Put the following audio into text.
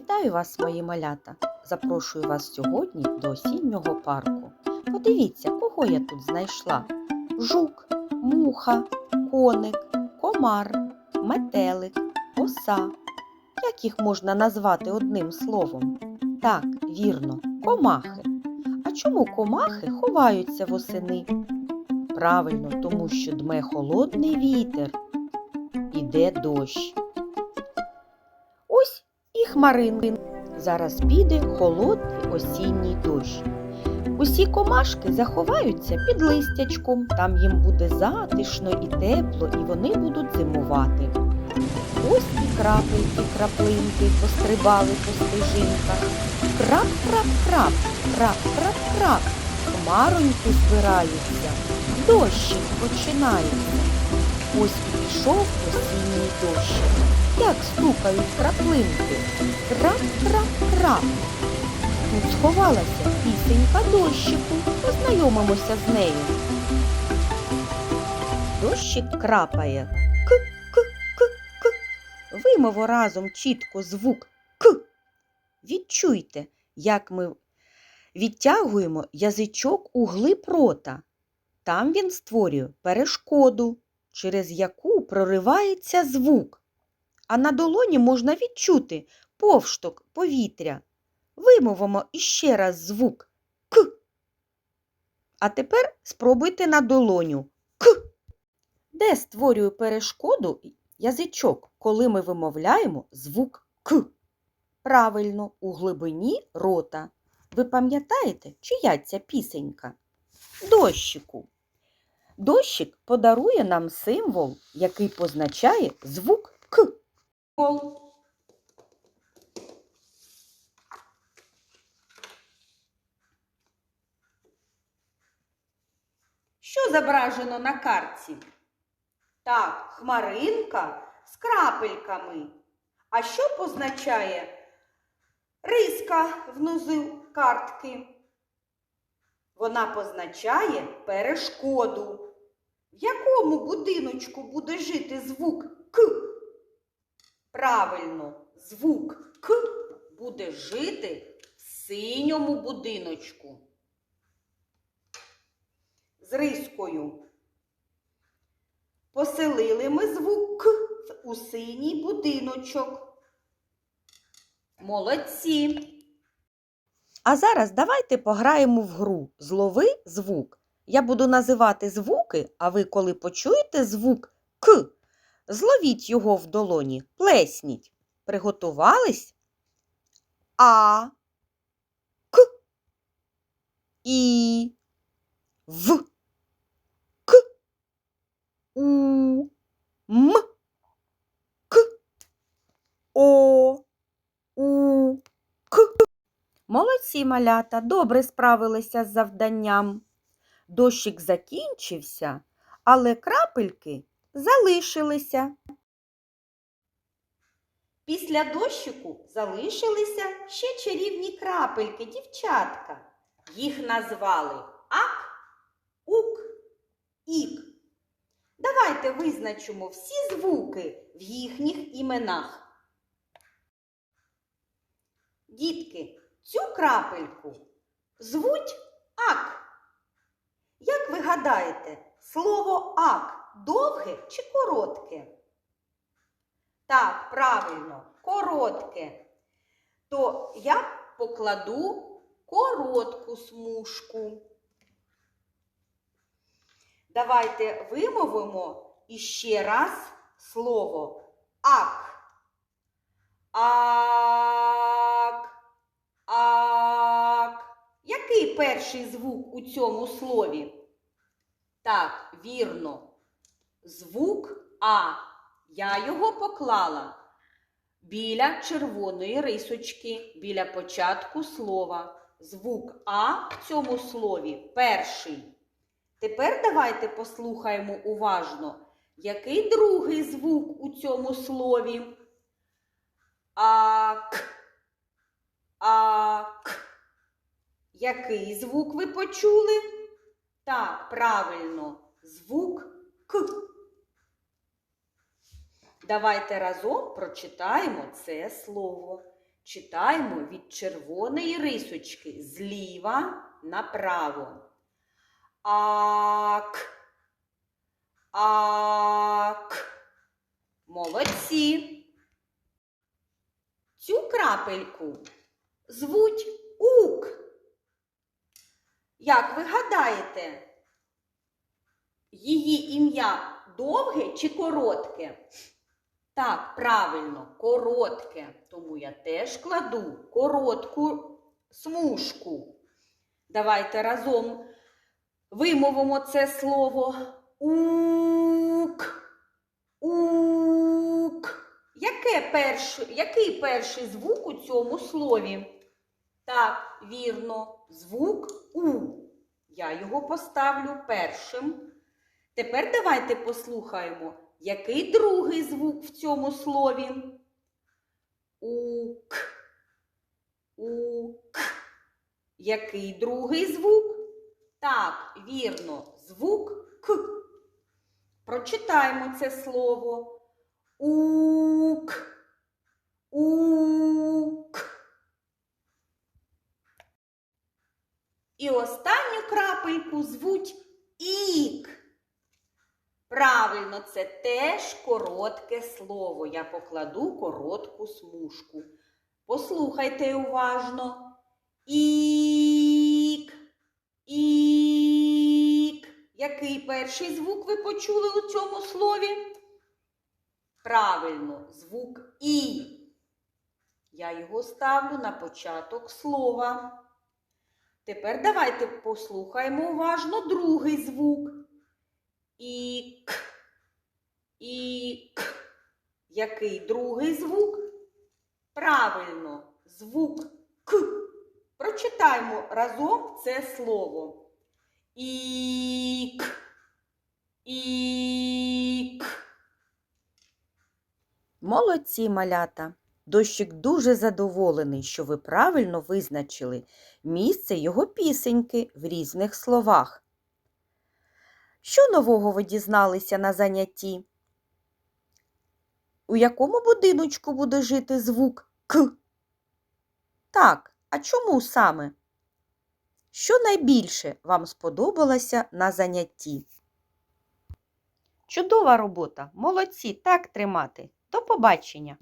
Вітаю вас, мої малята! Запрошую вас сьогодні до осіннього парку. Подивіться, кого я тут знайшла: жук, муха, коник, комар, метелик, оса. Як їх можна назвати одним словом? Так, вірно, комахи. А чому комахи ховаються восени? Правильно, тому що дме холодний вітер. Іде дощ. Хмаринки. Зараз піде холодний осінній дощ. Усі комашки заховаються під листячком, там їм буде затишно і тепло, і вони будуть зимувати. Ось і крапельки, краплинки пострибали по стежинках. Крап-крап-крап, крап-крап-крап, хмароньки збираються, дощик починається. Ось пішов осінній дощ. Як стукають краплинки. Крап-крап-крап. Тут сховалася пісенька дощику. Познайомимося з нею. Дощик крапає. К-к-к-к. Вимово разом чітко звук К. Відчуйте, як ми відтягуємо язичок у глиб рота. Там він створює перешкоду, через яку проривається звук. А на долоні можна відчути повшток повітря. Вимовимо іще раз звук К. А тепер спробуйте на долоню К. Де створює перешкоду язичок, коли ми вимовляємо звук К? Правильно, у глибині рота. Ви пам'ятаєте, чия ця пісенька? Дощику. Дощик подарує нам символ, який позначає звук К. Що зображено на картці? Так, хмаринка з крапельками. А що позначає риска внизу картки? Вона позначає перешкоду. В якому будиночку буде жити звук К? Правильно, звук К буде жити в синьому будиночку. З рискою. Поселили ми звук К у синій будиночок. Молодці. А зараз давайте пограємо в гру Злови звук. Я буду називати звуки, а ви, коли почуєте звук К, зловіть його в долоні, плесніть. Приготувались? А, К, І, В, К, У, М, К, О, У, К. Молодці малята, добре справилися з завданням. Дощик закінчився, але крапельки залишилися. Після дощику залишилися ще чарівні крапельки, дівчатка. Їх назвали Ак, Ук, Ік. Давайте визначимо всі звуки в їхніх іменах. Дітки, цю крапельку звуть Ак. Як ви гадаєте, слово ак довге чи коротке? Так, правильно, коротке. То я покладу коротку смужку. Давайте вимовимо іще раз слово ак. Ак. Ак. Який перший звук у цьому слові? Так, вірно. Звук А. Я його поклала біля червоної рисочки, біля початку слова. Звук А в цьому слові перший. Тепер давайте послухаємо уважно, який другий звук у цьому слові. Ак. Ак. Який звук ви почули? Так, правильно, звук К. Давайте разом прочитаємо це слово. Читаємо від червоної рисочки зліва направо. Ак. Ак. Молодці. Цю крапельку звуть. Як ви гадаєте, її ім'я довге чи коротке? Так, правильно, коротке. Тому я теж кладу коротку смужку. Давайте разом вимовимо це слово ук. Ук. Яке перш, який перший звук у цьому слові? Так, вірно, звук У. Я його поставлю першим. Тепер давайте послухаємо, який другий звук в цьому слові? Ук. Ук. Який другий звук? Так, вірно, звук К. Прочитаємо це слово. Ук. Ук. І останню крапельку звуть ік. Правильно, це теж коротке слово. Я покладу коротку смужку. Послухайте уважно. Ік. Ік. Який перший звук ви почули у цьому слові? Правильно, звук І. Я його ставлю на початок слова. Тепер давайте послухаємо уважно другий звук. Ік. Ік. Який другий звук? Правильно, звук К. Прочитаємо разом це слово. Ік. Ік. Молодці малята. Дощик дуже задоволений, що ви правильно визначили місце його пісеньки в різних словах. Що нового ви дізналися на занятті? У якому будиночку буде жити звук К? Так, а чому саме? Що найбільше вам сподобалося на занятті? Чудова робота! Молодці! Так тримати! До побачення!